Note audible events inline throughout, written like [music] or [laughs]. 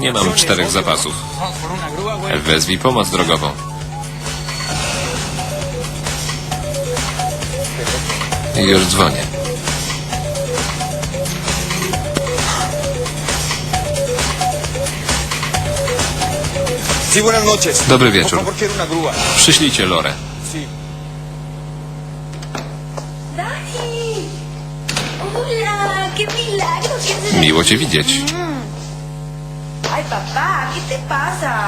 Nie mam czterech zapasów. Wezwij pomoc drogową. Już dzwonię. Dobry wieczór. Przyślijcie Lorę. Miło cię widzieć.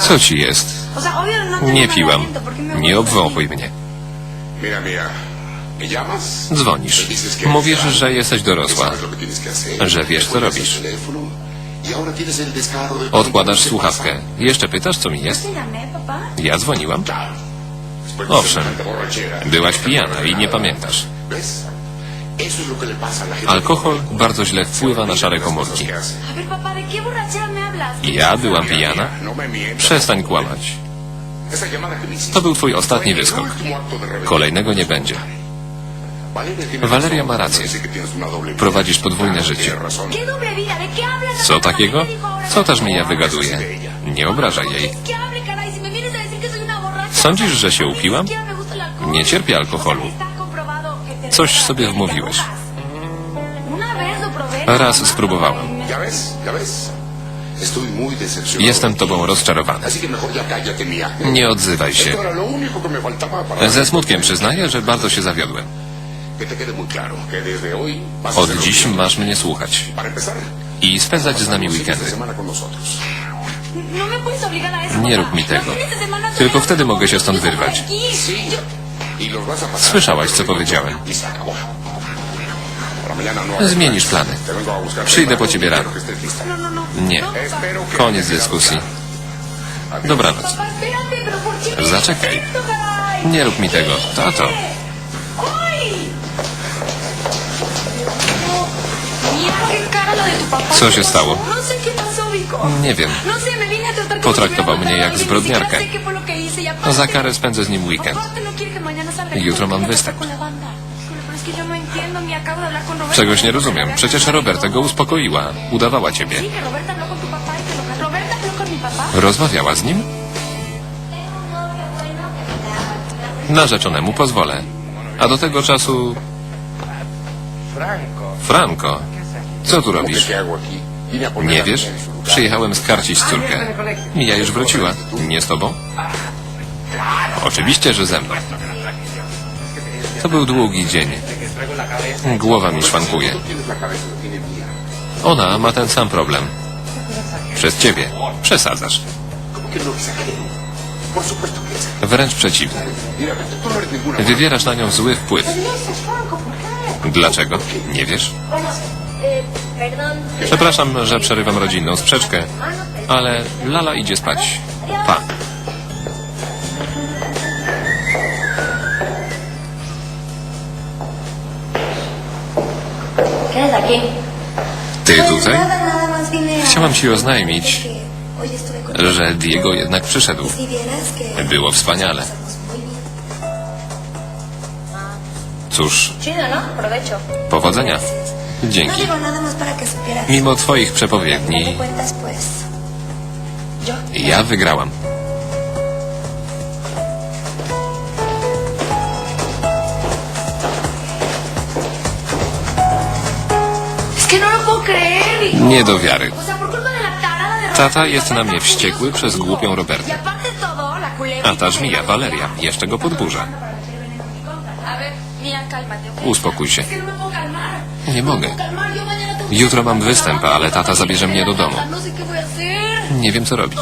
Co ci jest? Nie piłam. aliento, ¿por qué me Nie obwąchuj mnie. Dzwonisz. Mówisz, że jesteś dorosła. Że wiesz, co robisz. Odkładasz ¿Qué słuchawkę. Jeszcze pytasz, co mi ¿No jest? Ja dzwoniłam. Owszem. Byłaś pijana i nie pamiętasz. Alkohol bardzo źle wpływa na szare komórki. ¿Qué hace? A ver, papá, ¿de qué borrachera me hablas? ¿Qué Ja byłam pijana? Przestań kłamać. To był twój ostatni wyskok. Kolejnego nie będzie. Razón ma rację. Prowadzisz podwójne życie. Co takiego? Co też mija wygaduje? Nie obrażaj jej. Sądzisz, że się upiłam? Nie cierpię alkoholu. Coś sobie wmówiłeś. Raz spróbowałam. Jestem tobą rozczarowany. Nie odzywaj się. Ze smutkiem przyznaję, że bardzo się zawiodłem. Od dziś masz mnie słuchać i spędzać z nami weekendy. No. Nie rób mi tego. Tylko wtedy mogę się stąd wyrwać. Y. Słyszałaś, co powiedziałem. Zmienisz plany. Przyjdę po ciebie rano. No, no, no. Nie. Koniec dyskusji. Dobranoc. Zaczekaj. Nie rób mi tego. Tato. Co się stało? Nie wiem. Potraktował mnie jak zbrodniarkę. za karę spędzę z nim weekend. Jutro mam występ. Czegoś nie rozumiem. Przecież Roberta go uspokoiła. Udawała ciebie. Papá y. Rozmawiała z nim? Narzeczonemu pozwolę. A do tego czasu... Franco, co tu ¿Cómo que robisz? Nie wiesz? Przyjechałem skarcić córkę. Mija już wróciła. Nie z tobą? Oczywiście, że ze mną. To był długi dzień. Głowa mi szwankuje. Ona ma ten sam problem. Przez ciebie. Przesadzasz. Wręcz przeciwnie. Wywierasz na nią zły wpływ. Dlaczego? Nie wiesz? Przepraszam, że przerywam rodzinną sprzeczkę, ale Lala idzie spać. Pa. Ty tutaj? Chciałam ci oznajmić, że Diego jednak przyszedł. Było wspaniale. Cóż, ¿no? Powodzenia. Dzięki. Mimo twoich przepowiedni, ja wygrałam. Nie do wiary. Tata jest na mnie wściekły przez głupią Y Robertę. A ta żmija, Valeria, jeszcze go podburza. ¿ok? Uspokój się. No. Nie No mogę. Jutro mam występ, ale tata zabierze mnie do domu. No. Nie wiem, co robić.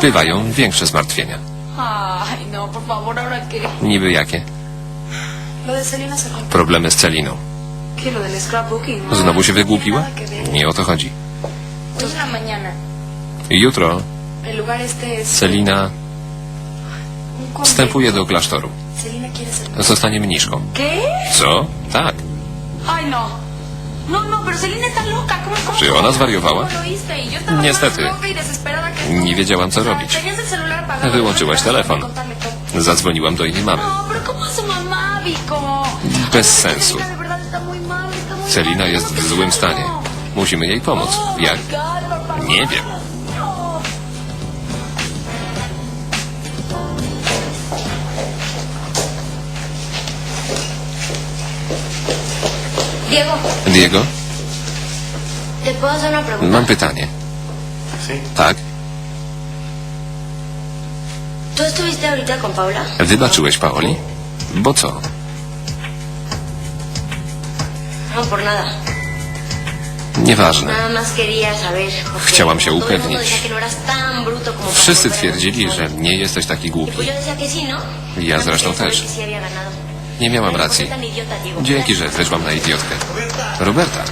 Bywają większe zmartwienia. No. Niby jakie? Problemy z Celiną. No, Znowu się no tiene wygłupiła? Nie o to chodzi. Jutro. Celina wstępuje do klasztoru. Zostanie mniszką. Co? Tak. No. No, no, pero Selena está loca. ¿Cómo, cómo, Czy ona zwariowała? Y Niestety. y. Nie wiedziałam, co robić. Wyłączyłaś No telefon. Zadzwoniłam do jej mamy. Bez sensu. Celina jest w złym stanie. Musimy jej pomóc. Jak? Nie wiem. Diego, mam pytanie. Tak? ¿Tú estuviste ahorita con Paula? Wybaczyłeś Paoli? Bo co? No, por nada. Nieważne. Nada más quería saber. porque Chciałam się todo el mundo upewnić. decía que no eras tan bruto como para Wszyscy twierdzili, że nie jesteś taki Y głupi. pues yo decía que sí, ¿no? Ja zresztą też. saber que sí había ganado. Nie miałam Ay, ¿por qué racji. tan idiota, Diego? Dzięki, że wyszłam na idiotkę. Roberta,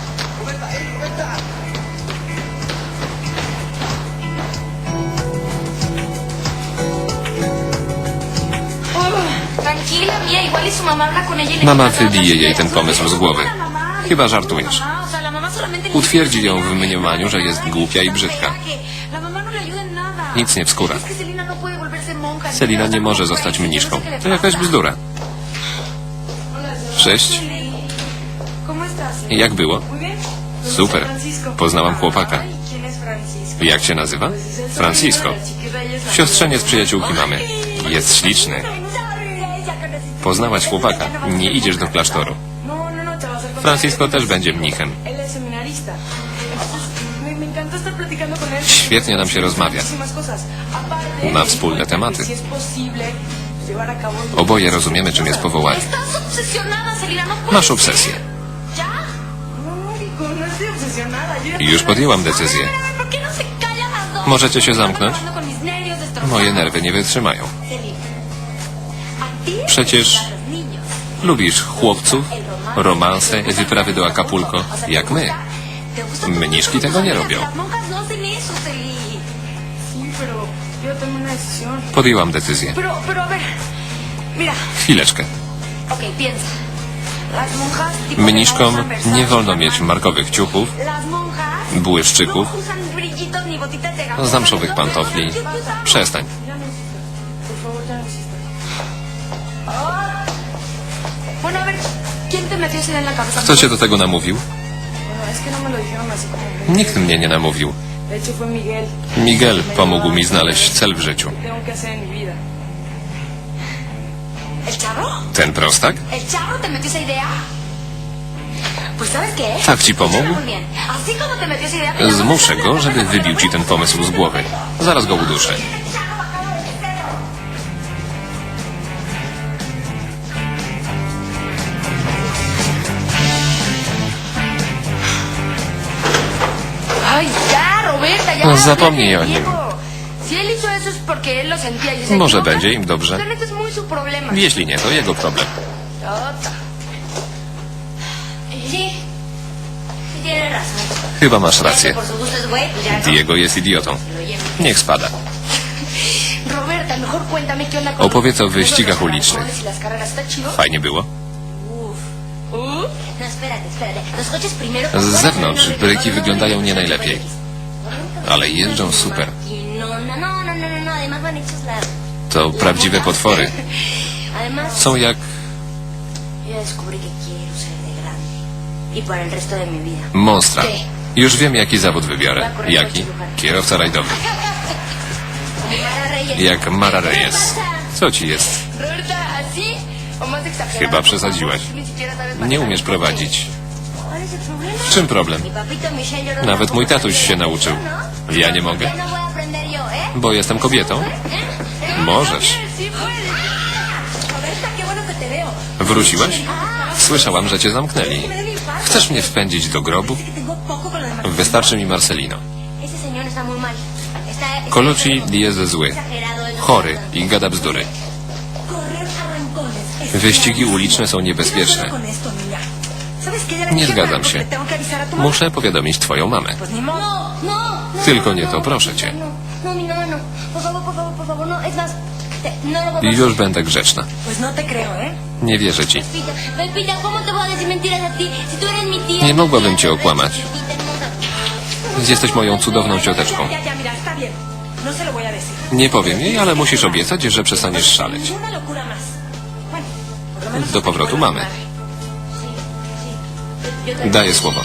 Tranquila, mía, igual y su mamá habla con ella y le mama wybije las jej ten pomysł z głowy. Chyba żartujesz. Utwierdzi ją w mniemaniu, że jest głupia i brzydka. Nic nie wskóra. Selina nie może zostać mniszką. To jakaś bzdura. Cześć. Jak było? Super. Poznałam chłopaka. Jak się nazywa? Francisco. Siostrzeniec przyjaciółki mamy. Jest śliczny. Poznałaś chłopaka. Nie idziesz do klasztoru. No, no, no, te vas a contar. Francisco też będzie mnichem. Świetnie nam się rozmawia. Ma wspólne tematy. Oboje rozumiemy, czym jest powołanie. Masz obsesję. Już podjęłam decyzję. Możecie się zamknąć? Moje nerwy nie wytrzymają. Przecież lubisz chłopców, romanse, wyprawy do Acapulco, jak ¿te my. Mniszki tego nie robią. no. Podjęłam decyzję. Chwileczkę. Mniszkom no nie wolno mieć markowych ciuchów, błyszczyków, no zamszowych pantofli. Przestań. Kto cię do tego namówił? No como... Nikt mnie nie namówił. Fue Miguel. Pomógł mi znaleźć cel w życiu. Ten prostak? Tak ci pomógł? Zmuszę go, żeby wybił ci ten pomysł z głowy. Zaraz go uduszę. Sentía y se Może equivoca. będzie im dobrze. Jeśli nie, to jego problem. Tiene razón. Chyba masz rację. no. Diego jest idiotą. Niech spada. [laughs] Opowiedz o wyścigach ulicznych. y. Fajnie było? No, coches primero... Z zewnątrz bryki wyglądają nie najlepiej. Ale jeżdżą super. To prawdziwe potwory. Są jak monstra. Już wiem, jaki zawód wybiorę. Jaki? Kierowca rajdowy. Jak Mara ¿Qué Reyes. Co ci jest? Chyba przesadziłaś. Nie umiesz prowadzić. W czym problem? Nawet mój tatuś się nauczył. Ja nie mogę. Bo jestem kobietą? Możesz. Wróciłaś? Słyszałam, że cię zamknęli. Chcesz mnie wpędzić do grobu? Wystarczy mi Marcelino. Colucci jest zły, chory i gada bzdury. Wyścigi uliczne są ¿Qué niebezpieczne. Nie zgadzam się. Muszę powiadomić twoją mamę. No, no, no. Tylko no, nie no, to, proszę cię. No, no, no, no. No. No a Już będę grzeczna. No ¿eh? Nie wierzę ci. Nie mogłabym cię okłamać. Jesteś moją cudowną cioteczką. No. Nie powiem jej, ale musisz obiecać, że przestaniesz szaleć. Do powrotu mamy. Daję słowo.